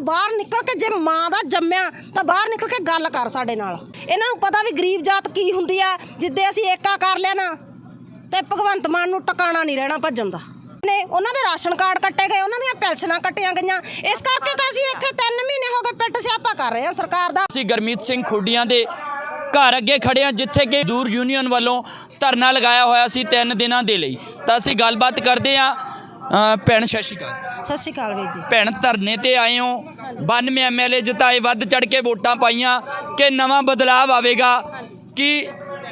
ਤੂੰ ਬਾਹਰ ਨਿਕਲ ਕੇ ਜੇ ਮਾਂ ਦਾ ਜੰਮਿਆ ਤਾਂ ਬਾਹਰ ਨਿਕਲ ਕੇ ਗੱਲ ਕਰ ਸਾਡੇ ਨਾਲ। ਇਹਨਾਂ ਨੂੰ ਪਤਾ ਵੀ ਗਰੀਬ ਜਾਤ ਕੀ ਹੁੰਦੀ ਆ, ਜਿੱਦੇ ਅਸੀਂ ਏਕਾ ਕਰ ਲਿਆ ਨਾ, ਤੇ ਭਗਵੰਤ ਮਾਨ ਨੂੰ ਟਿਕਾਣਾ ਨਹੀਂ ਰਹਿਣਾ ਭੱਜਣ ਦਾ। ਨੇ ਉਹਨਾਂ ਦੇ ਰਾਸ਼ਨ ਕਾਰਡ ਕੱਟੇ ਗਏ, ਉਹਨਾਂ ਦੀਆਂ ਪੈਨਸ਼ਨਾਂ ਕੱਟੀਆਂ ਗਈਆਂ। ਇਸ ਕਰਕੇ ਤਾਂ ਅਸੀਂ ਇੱਥੇ 3 ਮਹੀਨੇ ਹੋ ਗਏ ਪਿੱਟ ਸਿਆਪਾ ਕਰ ਰਹੇ ਹਾਂ ਸਰਕਾਰ ਦਾ। ਅਸੀਂ ਗਰਮੀਤ ਸਿੰਘ ਖੁੱਡੀਆਂ ਦੇ ਘਰ ਅੱਗੇ ਖੜੇ ਹਾਂ, ਜਿੱਥੇ ਕਿ ਦੂਰ ਯੂਨੀਅਨ ਵੱਲੋਂ ਧਰਨਾ ਲਗਾਇਆ ਹੋਇਆ ਸੀ ਤਿੰਨ ਦਿਨਾਂ ਦੇ ਲਈ। ਤਾਂ ਅਸੀਂ ਗੱਲਬਾਤ ਕਰਦੇ ਹਾਂ ਅ, ਭੈਣ ਸਤਿ ਸ਼੍ਰੀ ਅਕਾਲ। ਸਤਿ ਸ਼੍ਰੀ ਅਕਾਲ ਵੀਰ ਜੀ। ਭੈਣ ਧਰਨੇ ਤੇ ਆਏ ਹੋ। 92 ਐਮਐਲਏ ਜਿਤਾਏ ਵੱਧ ਚੜ ਕੇ ਵੋਟਾਂ ਪਾਈਆਂ। ਕਿ ਨਵਾਂ ਬਦਲਾਵ ਆਵੇਗਾ? ਕਿ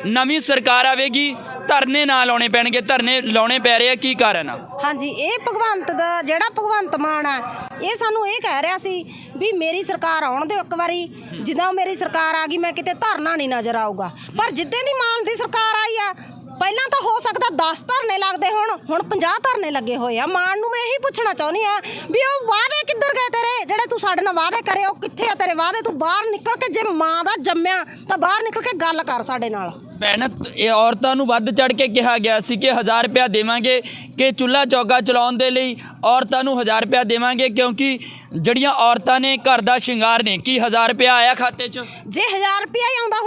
ਨਵੀਂ ਸਰਕਾਰ ਆਵੇਗੀ? ਧਰਨੇ ਨਾ ਲਾਉਣੇ ਪੈਣਗੇ ਧਰਨੇ ਲਾਉਣੇ ਪੈ ਰਹੇ ਆ ਕੀ ਕਾਰਨ ਆ? ਹਾਂਜੀ ਇਹ ਭਗਵੰਤ ਦਾ ਜਿਹੜਾ ਭਗਵੰਤ ਮਾਨ ਆ ਇਹ ਸਾਨੂੰ ਇਹ ਕਹਿ ਰਿਹਾ ਸੀ ਵੀ ਮੇਰੀ ਸਰਕਾਰ ਆਉਣ ਦਿਓ ਇੱਕ ਵਾਰੀ। ਜਦੋਂ ਮੇਰੀ ਸਰਕਾਰ ਆ ਗਈ ਮੈਂ ਕਿਤੇ ਧਰਨਾ ਨਹੀਂ ਨਜ਼ਰ ਆਊਗਾ। ਪਰ ਜਿੱਦੇ ਦੀ ਮਾਨ ਦੀ ਸਰਕਾਰ ਆਈ ਆ ਪਹਿਲਾਂ ਤਾਂ ਹੋ ਸਕਦਾ 10 ਧਰਨੇ ਲੱਗਦੇ ਹੁਣ ਹੁਣ 50 ਧਰਨੇ ਲੱਗੇ ਹੋਏ ਆ। ਮਾਨ ਨੂੰ ਮੈਂ ਇਹੀ ਪੁੱਛਣਾ ਚਾਹੁੰਦੀ ਆ ਵੀ ਉਹ ਵਾਅਦੇ ਕਿੱਧਰ ਗਏ ਤੇਰੇ? ਜਿਹੜੇ ਤੂੰ ਸਾਡੇ ਨਾਲ ਵਾਅਦੇ ਕਰੇ ਉਹ ਕਿੱਥੇ ਆ ਤੇਰੇ ਵਾਅਦੇ? ਤੂੰ ਬਾਹਰ ਨਿਕਲ ਕੇ ਜੇ ਮਾਂ ਦਾ ਜੰਮਿਆ ਤਾਂ ਬਾਹਰ ਨਿਕਲ ਕੇ ਗੱਲ ਕਰ ਸਾਡੇ ਨਾਲ। ਭੈਣ ਇਹ ਔਰਤਾਂ ਨੂੰ ਵੱਧ ਚੜ ਕੇ ਕਿਹਾ ਗਿਆ ਸੀ ਕਿ 1000 ਰੁਪਇਆ ਦੇਵਾਂਗੇ ਕਿ ਚੁੱਲ੍ਹਾ ਚੌਕਾ ਚਲਾਉਣ ਦੇ ਲਈ ਔਰਤਾਂ ਨੂੰ 1000 ਰੁਪਇਆ ਦੇਵਾਂਗੇ ਕਿਉਂਕਿ ਜਿਹੜੀਆਂ ਔਰਤਾਂ ਨੇ ਘਰ ਦਾ ਸ਼ਿੰਗਾਰ ਨੇ ਕੀ 1000 ਰੁਪਇਆ ਆਇਆ ਖਾਤੇ 'ਚ? ਜੇ 1000 ਰੁਪਿਆ ਹੀ ਆਉਂਦਾ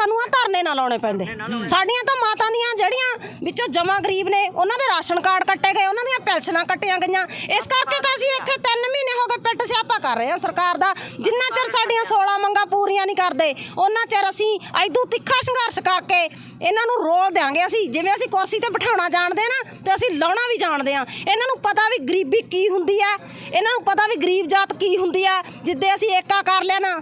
ਸਾਨੂੰ ਆ ਧਰਨੇ ਨਾ ਲਾਉਣੇ ਪੈਂਦੇ। ਸਾਡੀਆਂ ਤਾਂ ਮਾਤਾ ਦੀਆਂ ਜਿਹੜੀਆਂ ਵਿੱਚੋਂ ਜਮਾ ਗਰੀਬ ਨੇ ਉਹਨਾਂ ਦੇ ਰਾਸ਼ਨ ਕਾਰਡ ਕੱਟੇ ਗਏ ਉਹਨਾਂ ਦੀਆਂ ਪੈਨਸ਼ਨਾਂ ਕੱਟੀਆਂ ਗਈਆਂ। ਇਸ ਕਰਕੇ ਤਾਂ ਅਸੀਂ ਇੱਥੇ 3 ਮਹੀਨੇ ਹੋ ਗਏ ਪਿੱਟ ਸਿਆਪਾ ਕਰ ਰਹੇ ਹਾਂ ਸਰਕਾਰ ਦਾ। ਜਿੰਨਾ ਚਿਰ ਸਾਡੀਆਂ 16 ਮੰਗਾਂ ਪੂਰੀਆਂ ਨਹੀਂ ਕਰਦੇ ਉਹਨਾਂ ਚਿਰ ਅਸੀਂ ਐਦੂ ਤਿੱਖਾ ਸੰਘਰਸ਼ ਕਰਕੇ ਇਹਨਾਂ ਨੂੰ ਰੋਲ ਦਿਆਂਗੇ। ਅਸੀਂ ਜਿਵੇਂ ਅਸੀਂ ਕੁਰਸੀ ਤੇ ਬਿਠਾਉਣਾ ਜਾਣਦੇ ਨਾ ਤੇ ਅਸੀਂ ਲਾਉਣਾ ਵੀ ਜਾਣਦੇ ਆ। ਇਹਨਾਂ ਨੂੰ ਪਤਾ ਵੀ ਗਰੀਬੀ ਕੀ ਹੁੰਦੀ ਆ ਇਹਨਾਂ ਨੂੰ ਪਤਾ ਵੀ ਗਰੀਬ ਜਾਤ ਕੀ ਹੁੰਦੀ ਆ ਜਿੱਦੇ ਅਸੀਂ ਏਕਾ ਕਰ ਲਿਆ ਨਾ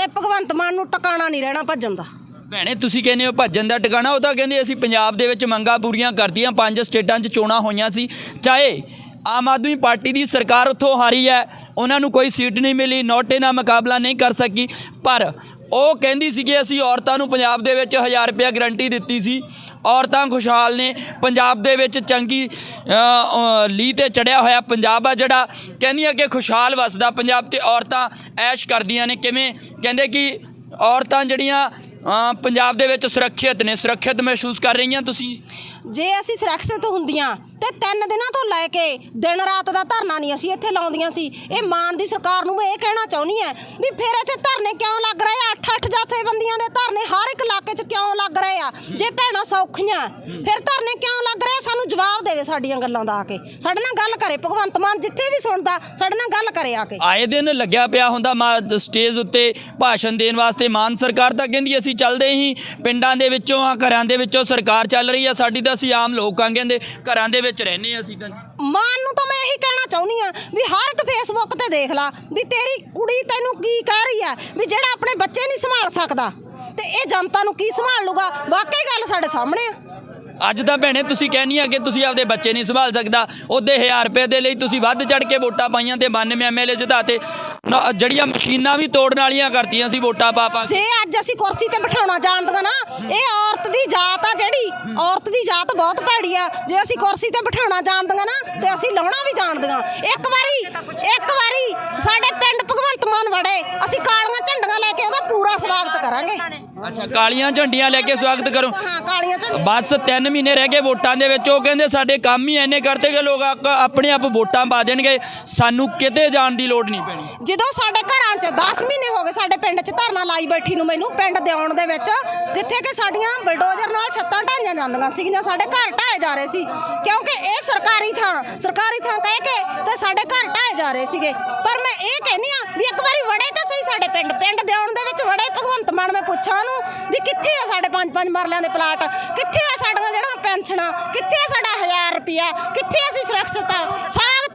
ਤੇ ਭਗਵੰਤ ਮਾਨ ਨੂੰ ਟਿਕਾਣਾ ਨਹੀਂ ਰਹਿਣਾ ਭੱਜਣ ਦਾ। ਭੈਣੇ, ਤੁਸੀਂ ਕਹਿੰਦੇ ਹੋ ਭੱਜਣ ਦਾ ਟਿਕਾਣਾ, ਉਹ ਤਾਂ ਕਹਿੰਦੇ ਅਸੀਂ ਪੰਜਾਬ ਦੇ ਵਿੱਚ ਮੰਗਾਂ ਪੂਰੀਆਂ ਕਰਤੀਆਂ, ਪੰਜ ਸਟੇਟਾਂ 'ਚ ਚੋਣਾਂ ਹੋਈਆਂ ਸੀ। ਚਾਹੇ ਆਮ ਆਦਮੀ ਪਾਰਟੀ ਦੀ ਸਰਕਾਰ ਉੱਥੋਂ ਹਾਰੀ ਹੈ, ਉਹਨਾਂ ਨੂੰ ਕੋਈ ਸੀਟ ਨਹੀਂ ਮਿਲੀ, ਨੋਟੇ ਨਾਲ ਮੁਕਾਬਲਾ ਨਹੀਂ ਕਰ ਸਕੀ, ਪਰ ਉਹ ਕਹਿੰਦੀ ਸੀ ਕਿ ਅਸੀਂ ਔਰਤਾਂ ਨੂੰ ਪੰਜਾਬ ਦੇ ਵਿੱਚ 1000 ਰੁਪਇਆ ਗਰੰਟੀ ਦਿੱਤੀ ਸੀ। ਔਰਤਾਂ ਖੁਸ਼ਹਾਲ ਨੇ ਪੰਜਾਬ ਦੇ ਵਿੱਚ ਚੰਗੀ ਅ, ਲੀਹ ਤੇ ਚੜਿਆ ਹੋਇਆ ਪੰਜਾਬ ਆ ਜਿਹੜਾ। ਕਹਿੰਦੀਆਂ ਕਿ ਖੁਸ਼ਹਾਲ ਵਸਦਾ ਪੰਜਾਬ ਤੇ ਔਰਤਾਂ ਐਸ਼ ਕਰਦੀਆਂ ਨੇ। ਕਿਵੇਂ? ਕਹਿੰਦੇ ਕਿ ਔਰਤਾਂ ਜਿਹੜੀਆਂ ਪੰਜਾਬ ਦੇ ਵਿੱਚ ਸੁਰੱਖਿਅਤ ਨੇ। ਸੁਰੱਖਿਅਤ ਮਹਿਸੂਸ ਕਰ ਰਹੀਆਂ ਤੁਸੀਂ? ਜੇ ਅਸੀਂ ਸੁਰੱਖਿਅਤ ਹੁੰਦੀਆਂ ਤੇ ਤਿੰਨ ਦਿਨਾਂ ਤੋਂ ਲੈ ਕੇ ਦਿਨ ਰਾਤ ਦਾ ਧਰਨਾ ਨਹੀਂ ਅਸੀਂ ਇੱਥੇ ਲਾਉਂਦੀਆਂ ਸੀ। ਇਹ ਮਾਨ ਦੀ ਸਰਕਾਰ ਨੂੰ ਮੈਂ ਇਹ ਕਹਿਣਾ ਚਾਹੁੰਦੀ ਆ ਵੀ ਫਿਰ ਇੱਥੇ ਧਰਨੇ ਕਿਉਂ ਲੱਗ ਰਹੇ ਆ? ਅੱਠ ਅੱਠ ਜਥੇਬੰਦੀਆਂ ਦੇ ਧਰਨੇ ਹਰ ਇੱਕ ਇਲਾਕੇ 'ਚ ਕਿਉਂ ਲੱਗ ਰਹੇ ਆ? ਜੇ ਭੈਣਾਂ ਸੌਖੀਆਂ, ਫਿਰ ਧਰਨੇ ਕਿਉਂ ਜਵਾਬ ਦੇਵੇ ਸਾਡੀਆਂ ਗੱਲਾਂ ਦਾ ਆ ਕੇ। ਸਾਡੇ ਨਾਲ ਗੱਲ ਕਰੇ ਭਗਵੰਤ ਮਾਨ ਜਿੱਥੇ ਵੀ ਸੁਣਦਾ ਸਾਡੇ ਨਾਲ ਗੱਲ ਕਰੇ ਆ ਕੇ। ਆਏ ਦਿਨ ਲੱਗਿਆ ਪਿਆ ਹੁੰਦਾ ਮਾ ਸਟੇਜ ਉੱਤੇ ਭਾਸ਼ਣ ਦੇਣ ਵਾਸਤੇ। ਮਾਨ ਸਰਕਾਰ ਤਾਂ ਕਹਿੰਦੀ ਅਸੀਂ ਚੱਲਦੇ ਹੀ ਪਿੰਡਾਂ ਦੇ ਵਿੱਚੋਂ ਆ ਘਰਾਂ ਦੇ ਵਿੱਚੋਂ ਸਰਕਾਰ ਚੱਲ ਰਹੀ ਆ। ਸਾਡੀ ਤਾਂ ਅਸੀਂ ਆਮ ਲੋਕਾਂ ਕਹਿੰਦੇ ਘਰਾਂ ਦੇ ਵਿੱਚ ਰਹਿੰਦੇ ਆ ਅਸੀਂ ਤਾਂ ਮਾਨ ਨੂੰ ਤਾਂ ਮੈਂ ਇਹੀ ਕਹਿਣਾ ਚਾਹੁੰਦੀ ਆ ਵੀ ਹਰ ਇੱਕ ਫੇਸਬੁੱਕ ਤੇ ਦੇਖ ਲਾ ਵੀ ਤੇਰੀ ਕੁੜੀ ਤੈਨੂੰ ਕੀ ਕਹਿ ਰਹੀ ਆ ਵੀ ਜਿਹੜਾ ਆਪਣੇ ਬੱਚੇ ਨਹੀਂ ਸੰਭਾਲ ਸਕਦਾ। ਤੇ ਇਹ ਜਨਤਾ ਨੂੰ ਕੀ ਸੰਭਾਲ ਲੂਗਾ ਵਾਕਈ ਗੱਲ ਸਾਡੇ ਸਾਹਮਣੇ ਆ। ਅੱਜ ਤਾਂ ਭੈਣੇ ਤੁਸੀਂ ਕਹਿੰਨੀ ਆ ਕਿ ਤੁਸੀਂ ਆਪਦੇ ਬੱਚੇ ਨਹੀਂ ਸੰਭਾਲ ਸਕਦਾ। ਉਹਦੇ 1000 ਰੁਪਏ ਦੇ ਲਈ ਤੁਸੀਂ ਵੱਧ ਚੜ ਕੇ ਵੋਟਾਂ ਪਾਈਆਂ ਤੇ 92 ਐਮਐਲਏ ਜਿਤਾਤੇ ਨਾ- ਮਸ਼ੀਨਾਂ ਵੀ ਤੋੜਨ ਵਾਲੀਆਂ ਕਰਤੀਆਂ ਸੀ ਵੋਟਾਂ ਪਾ ਪਾ ਕੇ। ਜੇ ਅੱਜ ਅਸੀਂ ਕੁਰਸੀ ਤੇ ਬਿਠਾਉਣਾ ਜਾਣਦੇ ਨਾ, ਇਹ ਔਰਤ ਦੀ ਜਾਤ ਆ ਜਿਹੜੀ। ਔਰਤ ਦੀ ਜਾਤ ਬਹੁਤ ਭੈੜੀ ਆ। ਜੇ ਅਸੀਂ ਕੁਰਸੀ ਤੇ ਬਿਠਾਉਣਾ ਜਾਣਦੀਆਂ ਨਾ, ਤੇ ਅਸੀਂ ਲਾਉਣਾ ਵੀ ਜਾਣਦੀਆਂ ਇੱਕ ਵਾਰੀ ਇੱਕ ਵਾਰੀ ਸਾਡੇ ਪਿੰਡ ਭਗਵੰਤ ਮਾਨ ਵੜੇ। ਅਸੀਂ ਕਾਲੀਆਂ ਝੰਡੀਆਂ ਲੈ ਕੇ ਉਹਦਾ ਪੂਰਾ ਸਵਾਗਤ ਕਰਾਂਗੇ। ਅੱਛਾ ਕਾਲੀਆਂ ਝੰਡੀਆਂ ਲੈ ਕੇ ਸਵਾਗਤ ਕਰੋ। ਹਾਂ ਕਾਲੀਆਂ ਝੰਡੀਆਂ। ਬਸ 3 ਮਹੀਨੇ ਰਹਿ ਗਏ ਵੋਟਾਂ ਦੇ ਵਿੱਚ। ਉਹ ਕਹਿੰਦੇ ਸਾਡੇ ਕੰਮ ਹੀ ਐਨੇ ਕਰਤੇ ਕਿ ਲੋਕ ਆਪ- ਆਪਣੇ ਆਪ ਵੋਟਾਂ ਪਾ ਦੇਣਗੇ। ਸਾਨੂੰ ਕਿਤੇ ਜਾਣ ਦੀ ਲੋੜ ਨਹੀਂ ਪੈਣੀ। ਜਦੋਂ ਸਾਡੇ ਘਰਾਂ 'ਚ 10 ਮਹੀਨੇ ਹੋ ਗਏ ਸਾਡੇ ਪਿੰਡ 'ਚ ਧਰਨਾ ਲਾਈ ਬੈਠੀ ਨੂੰ ਮੈਨੂੰ ਪਿੰਡ ਦਿਉਣ ਦੇ ਵਿੱਚ ਜਿੱਥੇ ਕਿ ਸਾਡੀਆਂ ਬਲਡੋਜ਼ਰ ਨਾਲ ਛੱਤਾਂ ਢਾਈਆਂ ਜਾਂਦੀਆਂ ਸੀਗੀਆਂ ਸਾਡੇ ਘਰ ਢਾਏ ਜਾ ਰਹੇ ਸੀ। ਕਿਉਂਕਿ ਇਹ ਸਰਕਾਰੀ ਥਾਂ ਸਰਕਾਰੀ ਥਾਂ ਕਹਿ ਕੇ ਤੇ ਸਾਡੇ ਘਰ ਜਾ ਰਹੇ ਸੀਗੇ। ਪਰ ਮੈਂ ਇਹ ਕਹਿੰਨੀ ਆ ਵੀ ਇੱਕ ਵਾਰੀ ਵੜੇ ਤਾਂ ਸਹੀ ਸਾਡੇ ਪਿੰਡ। ਪਿੰਡ ਦੇ ਆਉਣ ਦੇ ਵਿੱਚ ਵੜੇ। ਭਗਵੰਤ ਮਾਨ, ਮੈਂ ਪੁੱਛਾਂ ਉਹਨੂੰ ਵੀ ਕਿੱਥੇ ਆ ਸਾਡੇ ਪੰਜ ਪੰਜ ਮਰਲਿਆਂ ਦੇ ਪਲਾਟ? ਕਿੱਥੇ ਆ ਸਾਡੀਆਂ ਜਿਹੜਾ ਪੈਨਸ਼ਨਾਂ ਕਿੱਥੇ ਆ ਸਾਡਾ 1000 ਰੁਪਿਆ ਕਿੱਥੇ ਅਸੀਂ ਸੁਰੱਖਿਅਤ ਆ? ਸਾਗ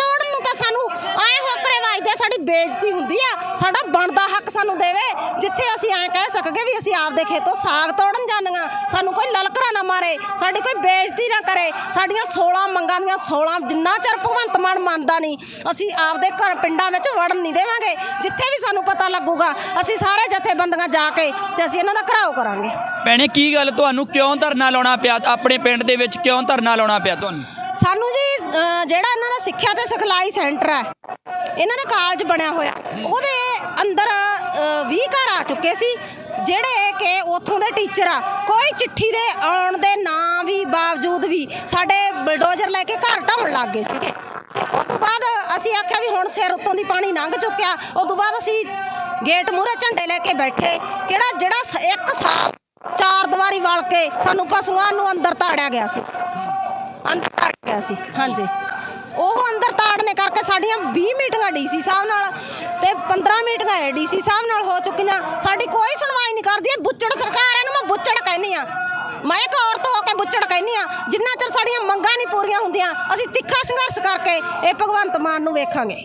ਬੇਇੱਜ਼ਤੀ ਹੁੰਦੀ ਆ ਸਾਡਾ ਬਣਦਾ ਹੱਕ ਸਾਨੂੰ ਦੇਵੇ। ਜਿੱਥੇ ਅਸੀਂ ਐਂ ਕਹਿ ਸਕਗੇ ਵੀ ਅਸੀਂ ਆਪਦੇ ਖੇਤੋਂ ਸਾਗ ਤੋੜਨ ਜਾਂਦੀਆਂ ਸਾਨੂੰ ਕੋਈ ਲਲਕਰਾ ਨਾ ਮਾਰੇ ਸਾਡੀ ਕੋਈ ਬੇਇੱਜ਼ਤੀ ਨਾ ਕਰੇ। ਸਾਡੀਆਂ 16 ਮੰਗਾਂ ਦੀਆਂ 16 ਜਿੰਨਾ ਚਿਰ ਭਗਵੰਤ ਮਾਨ ਮੰਨਦਾ ਨਹੀਂ ਅਸੀਂ ਆਪਦੇ ਘਰ ਪਿੰਡਾਂ ਵਿੱਚ ਵੜਨ ਨਹੀਂ ਦੇਵਾਂਗੇ। ਜਿੱਥੇ ਵੀ ਸਾਨੂੰ ਪਤਾ ਲੱਗੂਗਾ ਅਸੀਂ ਸਾਰੇ ਜਥੇਬੰਦੀਆਂ ਜਾ ਕੇ ਤੇ ਅਸੀਂ ਇਹਨਾਂ ਦਾ ਘਰਾਓ ਕਰਾਂਗੇ। ਭੈਣੇ ਕੀ ਗੱਲ ਤੁਹਾਨੂੰ ਕਿਉਂ ਧਰਨਾ ਲਾਉਣਾ ਪਿਆ? ਆਪਣੇ ਪਿੰਡ ਦੇ ਵਿੱਚ ਕਿਉਂ ਧਰਨਾ ਲਾਉਣਾ ਪਿਆ ਤੁਹਾਨੂੰ? ਸਾਨੂੰ ਜੀ ਜਿਹੜਾ ਇਹਨਾਂ ਦਾ ਸਿੱਖਿਆ ਤੇ ਸਿਖਲਾਈ ਸੈਂਟਰ ਹੈ ਇਹਨਾਂ ਦਾ ਕਾਲਜ ਬਣਿਆ ਹੋਇਆ। ਉਹਦੇ ਅੰਦਰ 20 ਘਰ ਆ ਚੁੱਕੇ ਸੀ, ਜਿਹੜੇ ਕਿ ਉੱਥੋਂ ਦੇ ਟੀਚਰ ਆ। ਕੋਈ ਚਿੱਠੀ ਦੇ ਆਉਣ ਦੇ ਨਾਂ ਵੀ ਬਾਵਜੂਦ ਵੀ ਸਾਡੇ ਬਲਡੋਜ਼ਰ ਲੈ ਕੇ ਘਰ ਢਾਉਣ ਲੱਗ ਗਏ ਸੀਗੇ। ਉਸ ਤੋਂ ਬਾਅਦ ਅਸੀਂ ਆਖਿਆ ਵੀ ਹੁਣ ਸਿਰ ਉੱਤੋਂ ਦੀ ਪਾਣੀ ਲੰਘ ਚੁੱਕਿਆ। ਉਸ ਤੋਂ ਬਾਅਦ ਅਸੀਂ ਗੇਟ ਮੂਹਰੇ ਝੰਡੇ ਲੈ ਕੇ ਬੈਠੇ। ਕਿਹੜਾ ਜਿਹੜਾ ਸ- ਇੱਕ ਸਾਲ ਚਾਰ ਦੀਵਾਰੀ ਵਲ ਕੇ ਸਾਨੂੰ ਪਸ਼ੂਆਂ ਨੂੰ ਅੰਦਰ ਤਾੜਿਆ ਗਿਆ ਸੀ। ਅੰਦਰ ਤਾੜਿਆ ਗਿਆ ਸੀ। ਹਾਂਜੀ। ਉਹ ਅੰਦਰ ਤਾੜਨੇ ਕਰਕੇ ਸਾਡੀਆਂ 20 ਮੀਟਿੰਗਾਂ ਡੀਸੀ ਸਾਹਿਬ ਨਾਲ ਤੇ 15 ਮੀਟਿੰਗਾਂ ਏਡੀਸੀ ਸਾਹਿਬ ਨਾਲ ਹੋ ਚੁੱਕੀਆਂ। ਸਾਡੀ ਕੋਈ ਸੁਣਵਾਈ ਨਹੀਂ ਕਰਦੀ। ਇਹ ਬੁੱਚੜ ਸਰਕਾਰ ਇਹਨੂੰ ਮੈਂ ਬੁੱਚੜ ਕਹਿੰਨੀ ਆ ਮੈਂ ਇੱਕ ਔਰਤ ਹੋ ਕੇ ਬੁੱਚੜ ਕਹਿੰਨੀ ਆ ਜਿੰਨਾ ਚਿਰ ਸਾਡੀਆਂ ਮੰਗਾਂ ਨਹੀਂ ਪੂਰੀਆਂ ਹੁੰਦੀਆਂ, ਅਸੀਂ ਤਿੱਖਾ ਸੰਘਰਸ਼ ਕਰਕੇ ਇਹ ਭਗਵੰਤ ਮਾਨ ਨੂੰ ਵੇਖਾਂਗੇ।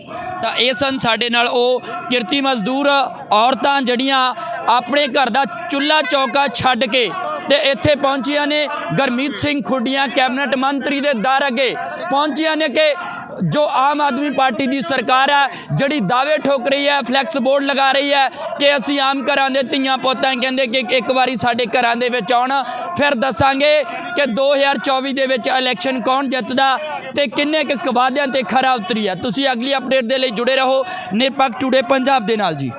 ਤਾਂ ਇਹ ਸਨ ਸਾਡੇ ਨਾਲ ਉਹ ਕਿਰਤੀ ਮਜ਼ਦੂਰ ਔਰਤਾਂ ਜਿਹੜੀਆਂ ਆਪਣੇ ਘਰ ਦਾ ਚੁੱਲ੍ਹਾ ਚੌਕਾ ਛੱਡ ਕੇ ਤੇ ਇੱਥੇ ਪਹੁੰਚੀਆਂ ਨੇ ਗਰਮੀਤ ਸਿੰਘ ਖੁੱਡੀਆਂ, ਕੈਬਨਿਟ ਮੰਤਰੀ ਦੇ ਦਰ ਅੱਗੇ। ਪਹੁੰਚੀਆਂ ਨੇ ਕਿ ਜੋ ਆਮ ਆਦਮੀ ਪਾਰਟੀ ਦੀ ਸਰਕਾਰ ਹੈ ਜਿਹੜੀ ਦਾਅਵੇ ਠੋਕ ਰਹੀ ਹੈ, ਫਲੈਕਸ ਬੋਰਡ ਲਗਾ ਰਹੀ ਹੈ ਕਿ ਅਸੀਂ ਆਮ ਘਰਾਂ ਦੇ ਧੀਆਂ ਪੁੱਤਾਂ ਕਹਿੰਦੇ ਕਿ ਇੱਕ ਵਾਰੀ ਸਾਡੇ ਘਰਾਂ ਦੇ ਵਿੱਚ ਆਉਣ। ਫਿਰ ਦੱਸਾਂਗੇ ਕਿ 2024 ਦੇ ਵਿੱਚ ਇਲੈਕਸ਼ਨ ਕੌਣ ਜਿੱਤਦਾ ਤੇ ਕਿੰਨੇ ਕੁ ਵਾਅਦਿਆਂ ਤੇ ਖਰਾ ਉਤਰੀ ਹੈ। ਤੁਸੀਂ ਅਗਲੀ ਅਪਡੇਟ ਦੇ ਲਈ ਜੁੜੇ ਰਹੋ। ਨਿਰਪੱਖ ਟੂਡੇ ਪੰਜਾਬ ਦੇ ਨਾਲ ਜੀ।